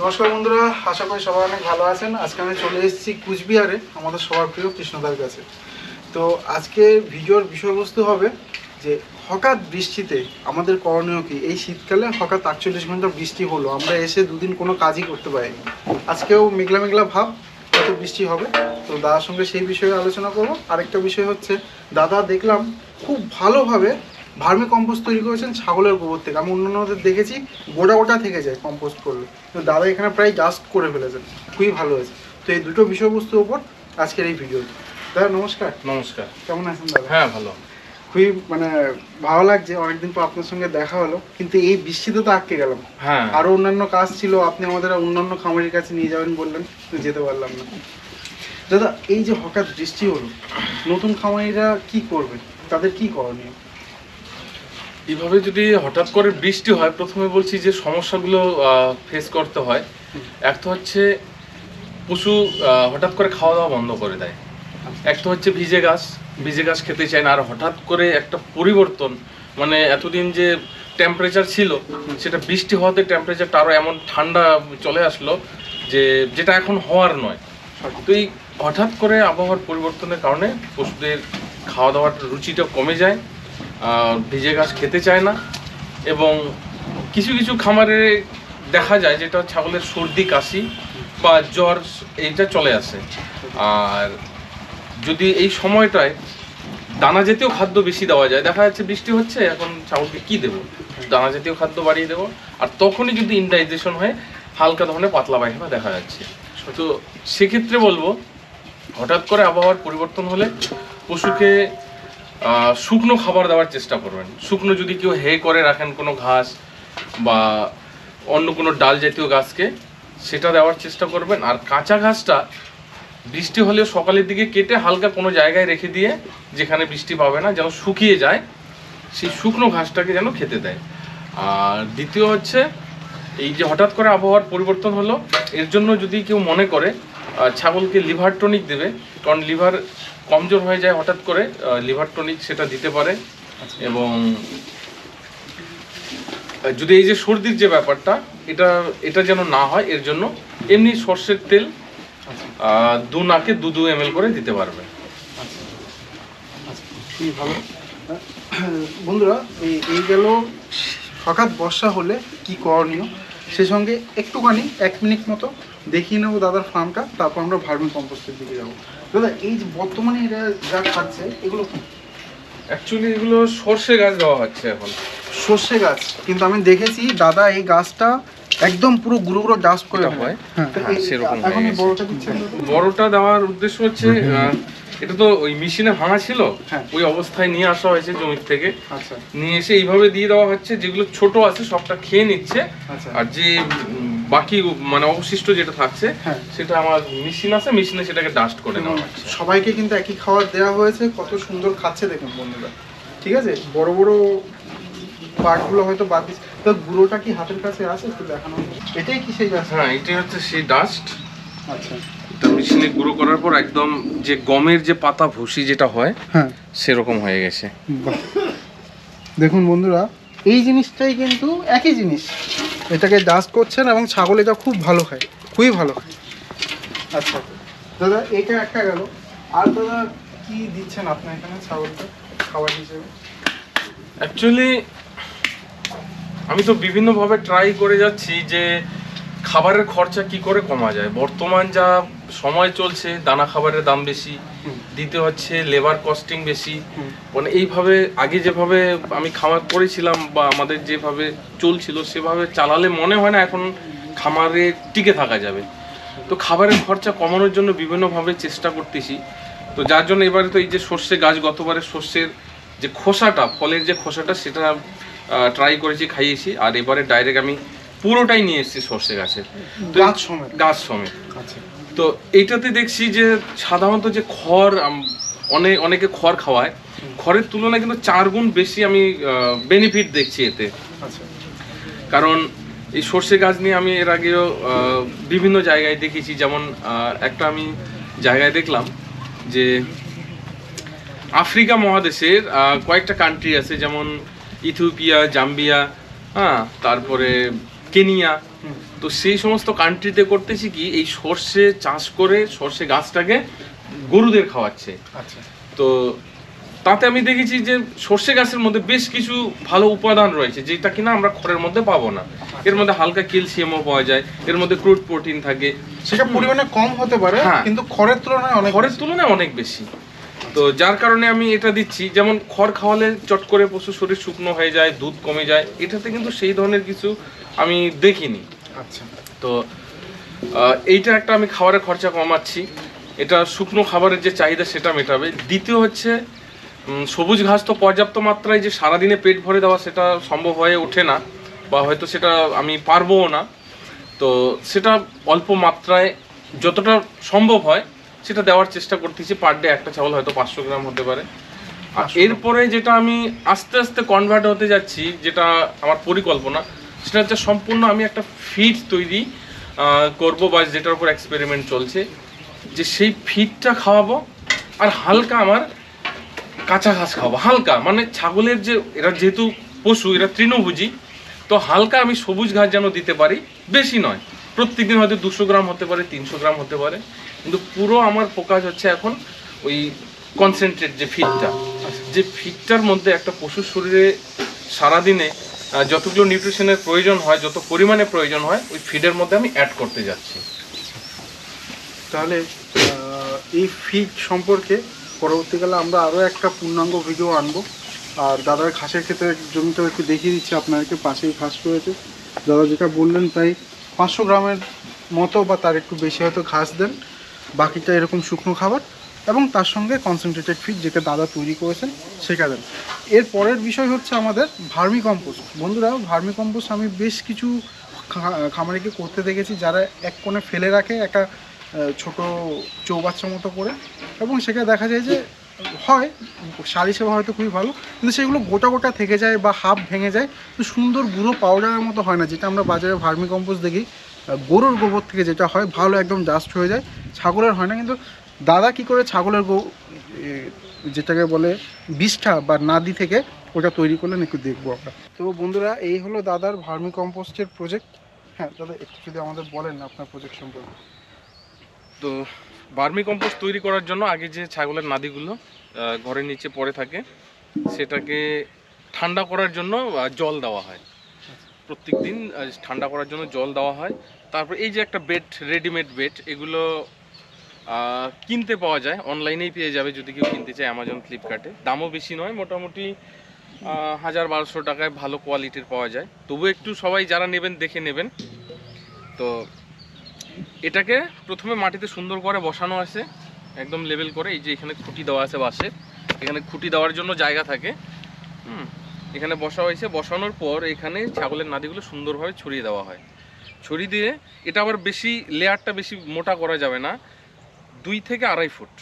নমস্কার বন্ধুরা, আশা করি সবাই অনেক ভালো আছেন। আজকে আমি চলে এসেছি কুচবিহারে, আমাদের সবার প্রিয় কৃষ্ণদার কাছে। তো আজকে ভিডিওর বিষয়বস্তু হবে যে, হঠাৎ বৃষ্টিতে আমাদের করণীয় কি? এই শীতকালে হঠাৎ আটচল্লিশ ঘণ্টা বৃষ্টি হলো, আমরা এসে দুদিন কোনো কাজই করতে পারিনি। আজকেও মেঘলা মেঘলা ভাব কত বৃষ্টি হবে। তো দাদার সঙ্গে সেই বিষয়ে আলোচনা করব। আরেকটা বিষয় হচ্ছে, দাদা দেখলাম খুব ভালোভাবে ভার্মি কম্পোস্ট তৈরি করেছেন ছাগলের গোবর থেকে। আমি অন্যান্যদের দেখেছি গোটা গোটা থেকে যায় কম্পোস্ট করলে। তো দাদা এখানে প্রায় ডাস্ট করে ফেলেছেন। খুবই ভালো হয়েছে। তো এই দুটো বিষয়বস্তুর উপর আজকের এই ভিডিও দাদা নমস্কার। নমস্কার। কেমন আছেন দাদা? হ্যাঁ ভালো। খুবই মানে ভালো লাগছে। অনেকদিন পর আপনার সঙ্গে দেখা হলো। কিন্তু এই বৃষ্টিতে তো আটকে গেলাম। হ্যাঁ। আরও অন্যান্য কাজ ছিল। আপনি আমাদের অন্যান্য খামারের কাছে নিয়ে যাবেন বললেন। তো যেতে পারলাম না। দাদা এই যে হঠাৎ বৃষ্টি হলো নতুন খামারিরা কি করবে তাদের কি করণীয়? এইভাবে যদি হঠাৎ করে বৃষ্টি হয়, প্রথমে বলছি যে সমস্যাগুলো ফেস করতে হয়। এক তো হচ্ছে পশু হঠাৎ করে খাওয়া দাওয়া বন্ধ করে দেয়। এক তো হচ্ছে ভিজে গাছ ভিজে গাছ খেতে চায় না। আর হঠাৎ করে একটা পরিবর্তন মানে এতদিন যে টেম্পারেচার ছিল, সেটা বৃষ্টি হওয়াতে টেম্পারেচারটা আরও এমন ঠান্ডা চলে আসলো যে, যেটা এখন হওয়ার নয়। তো এই হঠাৎ করে আবহাওয়ার পরিবর্তনের কারণে পশুদের খাওয়া দাওয়ার রুচিটা কমে যায়। ভিজে ঘাস খেতে চায় না এবং কিছু কিছু খামারে দেখা যায় যেটা ছাগলের সর্দি, কাশি বা জ্বর, এইটা চলে আসে। আর যদি এই সময়টায় দানা জাতীয় খাদ্য বেশি দেওয়া যায়, দেখা যাচ্ছে বৃষ্টি হচ্ছে, এখন ছাগলকে কি দেবো? দানা জাতীয় খাদ্য বাড়িয়ে দেবো। আর তখনই যদি ইনডাইজেশন হয়, হালকা ধরনের পাতলা পায়খানা দেখা যাচ্ছে। তো সেক্ষেত্রে বলব, হঠাৎ করে আবহাওয়ার পরিবর্তন হলে পশুকে শুকনো খাবার দেওয়ার চেষ্টা করবেন। শুকনো যদি কেউ হে করে রাখেন কোনো ঘাস বা অন্য কোনো ডাল জাতীয় গাছকে, সেটা দেওয়ার চেষ্টা করবেন। আর কাঁচা ঘাসটা বৃষ্টি হলেও সকালের দিকে কেটে হালকা কোনো জায়গায় রেখে দিয়ে যেখানে বৃষ্টি পাবে না, যেন শুকিয়ে যায়, সেই শুকনো ঘাসটাকে যেন খেতে দেয়। আর দ্বিতীয় হচ্ছে, এই যে হঠাৎ করে আবহাওয়ার পরিবর্তন হলো, এর জন্য যদি কেউ মনে করে ছাগলকে লিভার টনিক দেবে, কারণ লিভার কমজোর হয়ে যায় হঠাৎ করে লিভার টনিক সেটা দিতে পারে এবং যদি এই যে সর্দির যে ব্যাপারটা এটা এটা যেন না হয় এর জন্য এমনি সর্ষের তেল দু নাকে দু দু এম করে দিতে পারবে। আচ্ছা। আচ্ছা বন্ধুরা এই এই গেল হঠাৎ বর্ষা হলে কি করণীয়? সে সঙ্গে একটুখানি এক মিনিট মতো দেখিয়ে নেব দাদার ফার্মটা তারপর আমরা ভার্মি কম্পোস্টের দিকে যাব। দাদা এই যে বর্তমানে এটা যা খাচ্ছে এগুলো অ্যাকচুয়ালি এগুলো সর্ষে গাছ দেওয়া হচ্ছে এখন। সর্ষে গাছ কিন্তু আমি দেখেছি দাদা এই গাছটা একদম পুরো গুঁড়ো গুঁড়ো ডাস্ট করে হয়? হ্যাঁ হ্যাঁ, সেরকম। বড়টা দেওয়ার উদ্দেশ্য হচ্ছে এটা তো ওই মেশিনে ভাঙা ছিল? হ্যাঁ। ওই অবস্থায় নিয়ে আসা হয়েছে জমি থেকে। আচ্ছা। নিয়ে এসে এইভাবে দিয়ে দেওয়া হচ্ছে যেগুলো ছোট আছে সবটা খেয়ে নিচ্ছে। আচ্ছা। আর যে বাকি মানে অবশিষ্ট যেটা থাকছে হ্যাঁ। সেটা আমার মেশিন আছে মেশিনে সেটাকে ডাস্ট করে নেওয়া হচ্ছে। সবাইকে কিন্তু একই খাবার দেওয়া হয়েছে কত সুন্দর খাচ্ছে দেখুন বন্ধুরা। ঠিক আছে? বড় বড় পার্টগুলো হয়তো বাদ দিচ্ছে। তো গুঁড়োটা কি হাতের কাছে আছে একটু দেখানো এটাই কি সেই গাছ হ্যাঁ এটাই হচ্ছে সেই ডাস্ট আচ্ছা। এটা মেশিনে গুঁড়ো করার পর একদম যে গমের যে পাতা ভুসি যেটা হয় হ্যাঁ। সেরকম হয়ে গেছে। দেখুন বন্ধুরা এই জিনিসটাই কিন্তু একই জিনিস। এটাকে ডাস্ট করছেন এবং ছাগল এটা খুব ভালো খায়, খুবই ভালো খায়। আচ্ছা দাদা, এটা একটা গেল। আর দাদা, কি দিচ্ছেন আপনার এখানে ছাগলটা, খাবার হিসেবে? অ্যাকচুয়ালি আমি তো বিভিন্নভাবে ট্রাই করে যাচ্ছি যে খাবারের খরচা কি করে কমা যায়। বর্তমান যা সময় চলছে দানা খাবারের দাম বেশি। দিতে হচ্ছে লেবার কস্টিং বেশি। মানে এইভাবে আগে যেভাবে আমি খামার করেছিলাম বা আমাদের যেভাবে চলছিল সেভাবে চালালে মনে হয় না এখন খামারে টিকে থাকা যাবে। তো খাবারের খরচা কমানোর জন্য বিভিন্নভাবে চেষ্টা করতেছি। তো যার জন্য এবারে তো এই যে সর্ষে গাছ গতবারে সর্ষের যে খোসাটা ফলের যে খোসাটা সেটা ট্রাই করেছি খাইয়েছি। আর এবারে ডাইরেক্ট আমি পুরোটাই নিয়ে এসেছি সর্ষে গাছের। গাছ সমেত? গাছ সমেত। আচ্ছা। তো এইটাতে দেখছি যে সাধারণত যে খড় অনেক অনেকে খড় খাওয়ায় খড়ের তুলনায় কিন্তু চার গুণ বেশি আমি বেনিফিট দেখছি এতে। আচ্ছা। কারণ এই সর্ষে গাছ নিয়ে আমি এর আগেও বিভিন্ন জায়গায় দেখেছি যেমন একটা আমি জায়গায় দেখলাম যে আফ্রিকা মহাদেশের কয়েকটা কান্ট্রি আছে যেমন ইথিওপিয়া জাম্বিয়া হ্যাঁ তারপরে কেনিয়া। তো সেই সমস্ত কান্ট্রিতে করতেছি কি এই সর্ষে চাষ করে সর্ষে গাছটাকে গরুদের খাওয়াচ্ছে। আচ্ছা। তো তাতে আমি দেখেছি যে সর্ষে গাছের মধ্যে বেশ কিছু ভালো উপাদান রয়েছে যেটা কিনা আমরা খড়ের মধ্যে পাবো না। এর মধ্যে হালকা ক্যালসিয়ামও পাওয়া যায় এর মধ্যে ক্রুড প্রোটিন থাকে। সেটা পরিমাণে কম হতে পারে হ্যাঁ। কিন্তু খড়ের তুলনায় অনেক খড়ের তুলনায় অনেক বেশি। তো যার কারণে আমি এটা দিচ্ছি যেমন খড় খাওয়ালে চট করে পশু শরীর শুকনো হয়ে যায় দুধ কমে যায় এটাতে কিন্তু সেই ধরনের কিছু আমি দেখিনি। আচ্ছা। তো এইটা একটা আমি খাবারের খরচা কমাচ্ছি। এটা শুকনো খাবারের যে চাহিদা সেটা মেটাবে। দ্বিতীয় হচ্ছে সবুজ ঘাস তো পর্যাপ্ত মাত্রায় যে সারাদিনে পেট ভরে দেওয়া সেটা সম্ভব হয়ে ওঠে না বা হয়তো সেটা আমি পারবও না। তো সেটা অল্প মাত্রায় যতটা সম্ভব হয় সেটা দেওয়ার চেষ্টা করতেছি। পার ডে একটা চাউল হয়তো পাঁচশো গ্রাম হতে পারে। আর এরপরে যেটা আমি আস্তে আস্তে কনভার্ট হতে যাচ্ছি যেটা আমার পরিকল্পনা সেটা হচ্ছে সম্পূর্ণ আমি একটা ফিড তৈরি করব বা যেটার উপর এক্সপেরিমেন্ট চলছে, যে সেই ফিডটা খাওয়াবো আর হালকা আমার কাঁচা ঘাস খাওয়াবো। হালকা মানে ছাগলের যে, এরা যেহেতু পশু, এরা তৃণভোজী, তো হালকা আমি সবুজ ঘাস যেন দিতে পারি, বেশি নয়। প্রত্যেকদিন হয়তো দুশো গ্রাম হতে পারে, তিনশো গ্রাম হতে পারে, কিন্তু পুরো আমার ফোকাস হচ্ছে এখন ওই কনসেন্ট্রেট যে ফিডটা যে ফিডটার মধ্যে একটা পশুর শরীরে সারাদিনে যতগুলো নিউট্রিশনের প্রয়োজন হয়, যত পরিমাণে প্রয়োজন হয়, ওই ফিডের মধ্যে আমি অ্যাড করতে যাচ্ছি। তাহলে এই ফিড সম্পর্কে পরবর্তীকালে আমরা আরও একটা পূর্ণাঙ্গ ভিডিও আনব। আর দাদার ঘাসের ক্ষেত্রে জমিটাও একটু দেখিয়ে দিচ্ছি, আপনাদেরকে পাশেই ঘাস রয়েছে। দাদা যেটা বললেন প্রায় পাঁচশো গ্রামের মতো বা তার একটু বেশি হয়তো ঘাস দেন। বাকিটা এরকম শুকনো খাবার। এবং তার সঙ্গে কনসেন্ট্রেটেড ফিড যেটা দাদা তৈরি করেছেন সেটা দেন। এর পরের বিষয় হচ্ছে আমাদের ভার্মি কম্পোস্ট বন্ধুরা, ভার্মি কম্পোস্ট আমি বেশ কিছু খামারিকে করতে দেখেছি যারা এক কোণে ফেলে রাখে একটা ছোট চৌবাচ্চার মতো করে এবং সেখানে দেখা যায় যে হয়, সারি সেবা হয়তো খুবই ভালো, কিন্তু সেগুলো গোটা গোটা থেকে যায় বা হাফ ভেঙে যায়, তো সুন্দর গুঁড়ো পাউডারের মতো হয় না, যেটা আমরা বাজারে ভার্মি কম্পোস্ট দেখি গরুর গোবর থেকে যেটা হয়, ভালো একদম ডাস্ট হয়ে যায়, ছাগলের হয় না, কিন্তু দাদা কি করে ছাগলের গো যেটাকে বলে বিষ্ঠা বা নাদি থেকে ওটা তৈরি করলেন একটু দেখব আমরা। তো বন্ধুরা, এই হলো দাদার ভার্মি কম্পোস্টের প্রজেক্ট হ্যাঁ দাদা, একটু যদি আমাদের বলেন আপনার প্রজেক্ট সম্পর্কে। তো ভার্মি কম্পোস্ট তৈরি করার জন্য আগে যে ছাগলের নাদিগুলো ঘরের নিচে পড়ে থাকে, সেটাকে ঠান্ডা করার জন্য জল দেওয়া হয়। প্রত্যেক দিন ঠান্ডা করার জন্য জল দেওয়া হয়। তারপর এই যে একটা বেড রেডিমেড বেড এগুলো কিনতে পাওয়া যায়। অনলাইনেই পেয়ে যাবে যদি কেউ কিনতে চায় অ্যামাজন ফ্লিপকার্টে দামও বেশি নয়, মোটামুটি হাজার বারোশো টাকায় ভালো কোয়ালিটির পাওয়া যায়। তবু একটু সবাই যারা নেবেন, দেখে নেবেন। তো, এটাকে প্রথমে মাটিতে সুন্দর করে বসানো আছে। একদম লেভেল করে, এই যে এখানে খুঁটি দেওয়া আছে বাসে এখানে খুঁটি দেওয়ার জন্য জায়গা থাকে। হুম, এখানে বসা হয়েছে। বসানোর পর এখানে ছাগলের নাদিগুলো সুন্দরভাবে ছড়িয়ে দেওয়া হয়। ছড়িয়ে দিয়ে, এটা আবার বেশি লেয়ারটা বেশি মোটা করা যাবে না। দুই থেকে আড়াই ফুট।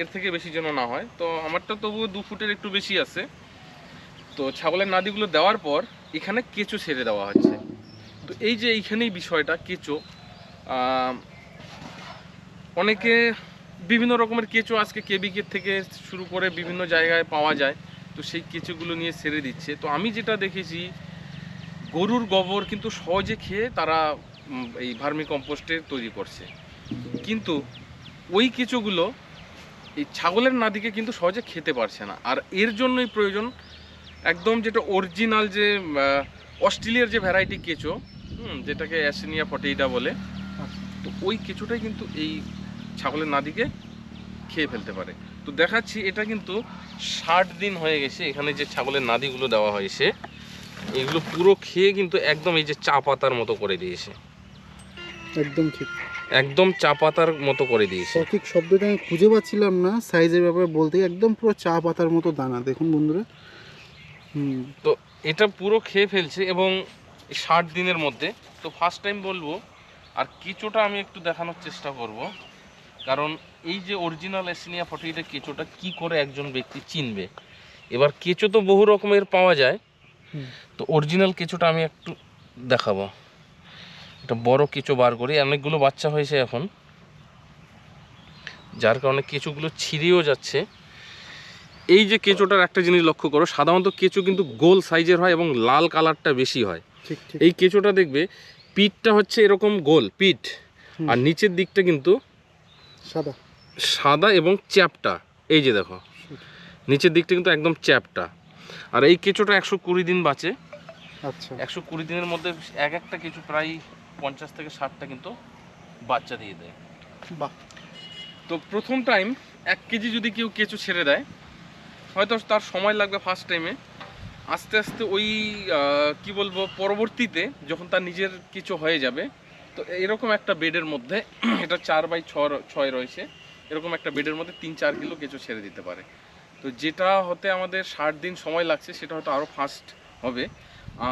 এর থেকে বেশি যেন না হয়। তো আমারটা তবুও দু ফুটের একটু বেশি আছে। তো ছাগলের নাদিগুলো দেওয়ার পর এখানে কেঁচো ছেড়ে দেওয়া হচ্ছে। তো এই যে এইখানেই বিষয়টা, কেঁচো অনেকে বিভিন্ন রকমের কেঁচো আজকে কেবিকের থেকে শুরু করে বিভিন্ন জায়গায় পাওয়া যায়। তো সেই কেঁচোগুলো নিয়ে ছেড়ে দিচ্ছে। তো আমি যেটা দেখেছি, গরুর গোবর কিন্তু সহজে খেয়ে তারা এই ভার্মি কম্পোস্টে তৈরি করছে। কিন্তু ওই কেঁচোগুলো এই ছাগলের নাদিকে কিন্তু সহজে খেতে পারছে না। আর এর জন্যই প্রয়োজন একদম যেটা অরিজিনাল যে অস্ট্রেলিয়ার যে ভ্যারাইটি কেঁচো হুম, যেটাকে অ্যাসিনিয়া ফটেইটা বলে তো ওই কেঁচোটাই কিন্তু এই ছাগলের নাদিকে খেয়ে ফেলতে পারে। তো দেখাচ্ছি এটা কিন্তু ষাট দিন হয়ে গেছে এখানে যে ছাগলের নাদিগুলো দেওয়া হয়েছে এগুলো পুরো খেয়ে কিন্তু একদম এই যে চা পাতার মতো করে দিয়েছে। একদম ঠিক। একদম চা পাতার মতো করে দিয়েছে। সঠিক শব্দটা আমি খুঁজে পাচ্ছিলাম না সাইজের ব্যাপারে বলতে একদম পুরো চা পাতার মতো দানা দেখুন বন্ধুরা। হুম। তো এটা পুরো খেয়ে ফেলছে এবং ষাট দিনের মধ্যে। তো ফার্স্ট টাইম বলব আর কেঁচোটা আমি একটু দেখানোর চেষ্টা করব। কারণ এই যে অরিজিনাল এসিনিয়া ফটোইটা কেঁচোটা কি করে একজন ব্যক্তি চিনবে? এবার কেঁচো তো বহু রকমের পাওয়া যায়। তো অরিজিনাল কেঁচোটা আমি একটু দেখাবো। এটা বড় কেঁচো বার করি। অনেকগুলো বাচ্চা হয়েছে এখন। যার কারণে কেঁচোগুলো ছিঁড়েও যাচ্ছে। এই যে কেঁচোটার একটা জিনিস লক্ষ্য করো সাধারণত কেঁচো কিন্তু গোল সাইজের হয় এবং লাল কালারটা বেশি হয়। এই কেঁচোটা দেখবে পিঠটা হচ্ছে এরকম গোল পিঠ। আর নিচের দিকটা কিন্তু সাদা। সাদা এবং চ্যাপটা। এই যে দেখো নিচের দিকটা কিন্তু একদম চ্যাপটা। আর এই কেঁচোটা একশো কুড়ি দিন বাঁচে। আচ্ছা। একশো কুড়ি দিনের মধ্যে এক একটা কেঁচো প্রায় পঞ্চাশ থেকে ষাটটা কিন্তু বাচ্চা দিয়ে দেয়। বাহ। তো প্রথম টাইম এক কেজি যদি কেউ কেঁচো ছেড়ে দেয় হয়তো তার সময় লাগবে ফার্স্ট টাইমে আস্তে আস্তে ওই কি বলব পরবর্তীতে যখন তার নিজের কিছু হয়ে যাবে তো এরকম একটা বেডের মধ্যে এটা চার বাই ছ ছয় রয়েছে এরকম একটা বেডের মধ্যে তিন চার কিলো কেঁচো ছেড়ে দিতে পারে। তো যেটা হতে আমাদের ষাট দিন সময় লাগছে সেটা হয়তো আরও ফাস্ট হবে।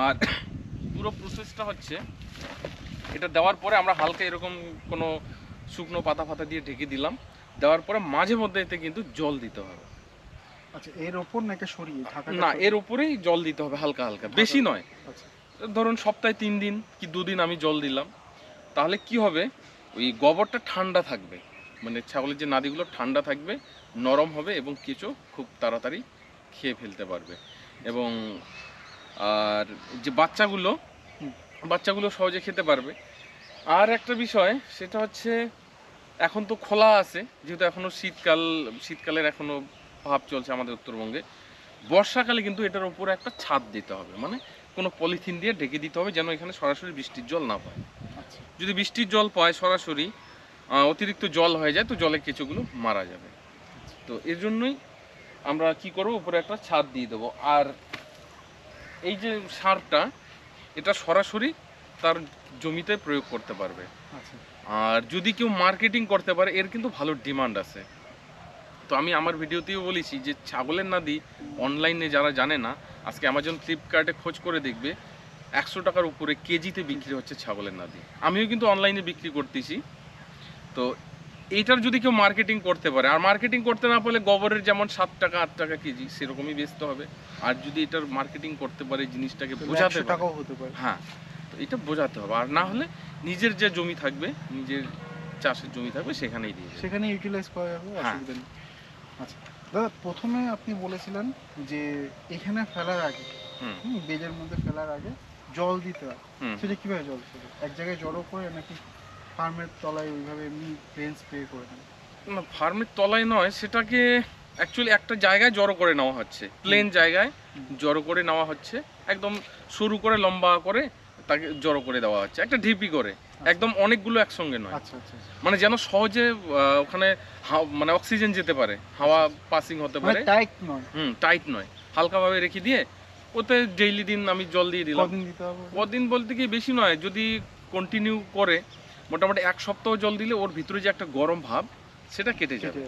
আর পুরো প্রসেসটা হচ্ছে এটা দেওয়ার পরে আমরা হালকা এরকম কোনো শুকনো পাতা ফাতা দিয়ে ঢেকে দিলাম। দেওয়ার পরে মাঝে মধ্যে এতে কিন্তু জল দিতে হবে। আচ্ছা এর ওপর নাকি সরিয়ে ঢাকা না এর উপরেই জল দিতে হবে হালকা হালকা বেশি নয়। আচ্ছা। ধরুন সপ্তাহে তিন দিন কি দুদিন আমি জল দিলাম তাহলে কি হবে? ওই গোবরটা ঠান্ডা থাকবে মানে ছাগলের যে নাদিগুলো ঠান্ডা থাকবে নরম হবে এবং কেঁচো খুব তাড়াতাড়ি খেয়ে ফেলতে পারবে। এবং আর যে বাচ্চাগুলো বাচ্চাগুলো সহজে খেতে পারবে। আর একটা বিষয় সেটা হচ্ছে এখন তো খোলা আছে যেহেতু এখনও শীতকাল শীতকালের এখনও ভাব চলছে আমাদের উত্তরবঙ্গে। বর্ষাকালে কিন্তু এটার উপরে একটা ছাদ দিতে হবে মানে কোনো পলিথিন দিয়ে ঢেকে দিতে হবে যেন এখানে সরাসরি বৃষ্টির জল না পায়। আচ্ছা। যদি বৃষ্টির জল পায় সরাসরি অতিরিক্ত জল হয়ে যায় তো জলে কেঁচোগুলো মারা যাবে। তো এর জন্যই আমরা কি করব উপরে একটা ছাদ দিয়ে দেবো। আর এই যে সারটা এটা সরাসরি তার জমিতে প্রয়োগ করতে পারবে। আচ্ছা। আর যদি কেউ মার্কেটিং করতে পারে এর কিন্তু ভালো ডিমান্ড আছে। তো আমি আমার ভিডিওতেও বলেছি যে ছাগলের নাদি অনলাইনে যারা জানে না আজকে অ্যামাজন ফ্লিপকার্টে খোঁজ করে দেখবে একশো টাকার উপরে কেজিতে বিক্রি হচ্ছে ছাগলের নাদি। আমিও কিন্তু অনলাইনে বিক্রি করতেছি। তো এইটার যদি কেউ মার্কেটিং করতে পারে আর মার্কেটিং করতে না পারলে গোবরের যেমন সাত টাকা আট টাকা কেজি সেরকমই বেচতে হবে। আর যদি এটার মার্কেটিং করতে পারে জিনিসটাকে বোঝাতে টাকাও হতে পারে। হ্যাঁ তো এটা বোঝাতে হবে। আর না হলে নিজের যে জমি থাকবে নিজের চাষের জমি থাকবে সেখানেই দিয়ে। সেখানে ইউটিলাইজ করা যাবে হ্যাঁ। অসুবিধা নেই। আচ্ছা দাদা প্রথমে আপনি বলেছিলেন যে এখানে ফেলার আগে বেজের মধ্যে ফেলার আগে জল দিতে হয়। সেটা কীভাবে জল এক জায়গায় জড়ো করে নাকি ফার্মের তলায় ওইভাবে এমনি প্লেন স্প্রে করে নেন না ফার্মের তলায় নয় সেটাকে অ্যাকচুয়ালি একটা জায়গায় জড়ো করে নেওয়া হচ্ছে। প্লেন জায়গায় জড়ো করে নেওয়া হচ্ছে। একদম সরু করে লম্বা করে তাকে জড়ো করে দেওয়া হচ্ছে। একটা ঢিপি করে। একদম অনেকগুলো একসঙ্গে নয়। আচ্ছা আচ্ছা আচ্ছা। মানে যেন সহজে ওখানে মানে অক্সিজেন যেতে পারে। হাওয়া পাসিং হতে মানে পারে। টাইট নয়। হুম টাইট নয়। হালকাভাবে রেখে দিয়ে ওতে ডেইলি দিন আমি জল দিয়ে দিলাম। দিতে হবে? কদিন বলতে কি বেশি নয়। যদি কন্টিনিউ করে মোটামুটি এক সপ্তাহ জল দিলে ওর ভিতরে যে একটা গরম ভাব সেটা কেটে যাবে।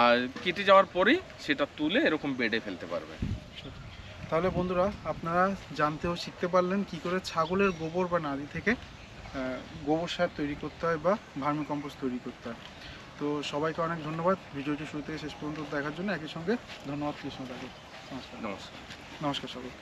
আর কেটে যাওয়ার পরেই সেটা তুলে এরকম বেডে ফেলতে পারবে। তাহলে বন্ধুরা আপনারা জানতেও শিখতে পারলেন কি করে ছাগলের গোবর বা নাদি থেকে গোবর সার তৈরি করতে হয় বা ভার্মি কম্পোস্ট তৈরি করতে হয়। তো সবাইকে অনেক ধন্যবাদ। ভিডিওটি শুরু থেকে শেষ পর্যন্ত দেখার জন্য একই সঙ্গে ধন্যবাদ। কৃষ্ণদাকে নমস্কার। নমস্কার। নমস্কার সবাই